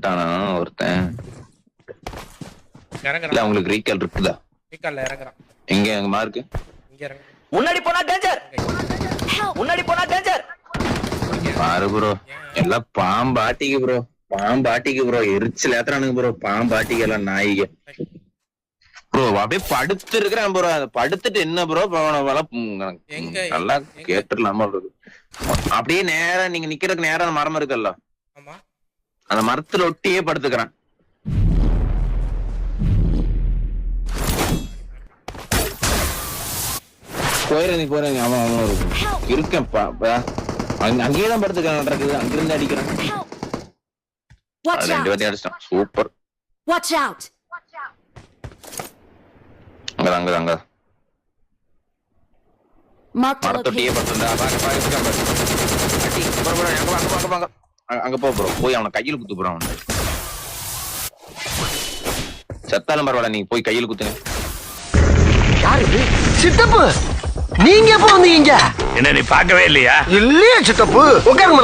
வந்துட்டானா ஒருத்தன்? இறங்குறான். உங்களுக்கு ரீகால் இருக்குதா? இறங்குறான். எங்க எங்க மார்க்கு இங்க இறங்கு முன்னாடி போனா டேஞ்சர் முன்னாடி போனா டேஞ்சர் பாரு ப்ரோ எல்லாம் பாம்பாட்டிக்கு ப்ரோ பாம்பாட்டிக்கு ப்ரோ எரிச்சல் ஏத்துறானுங்க ப்ரோ பாம்பாட்டிக்கு எல்லாம் நாய்க்கு ப்ரோ அப்படியே படுத்து இருக்கிறேன் ப்ரோ அதை படுத்துட்டு என்ன ப்ரோ எங்க, நல்லா இருக்கு அப்படியே நேரா நீங்க நிக்கிறதுக்கு நேரா அந்த மரம் இருக்குல்ல? அந்த மரத்துல ஒட்டியே படுத்துக்கிறேன். போயிரு நீ போறீங்க அவன் அவன் இருக்கும் இருக்கேன் பா- பா. அங்க அங்கேயே தான் படுத்துக்கிறேன் நடக்குது அங்கிருந்து அடிக்கிறேன். ரெண்டு! வாட்டி அடிச்சிட்டான். சூப்பர் அங்க மரத்தொட்டியே அடி bro, அங்க வா, அங்க வா, அங்க போ ப்ரோ போய் அவனை கையில் குத்து ப்ரோ அவனை. செத்தாலும் பரவாயில்ல நீங்க போய் கையில் குத்துங்க யாரு இது? சித்தப்பு! நீங்க எப்ப வந்தீங்க? என்ன நீ பார்க்கவே இல்லையா? இல்லையா சித்தப்பு. உட்காருங்க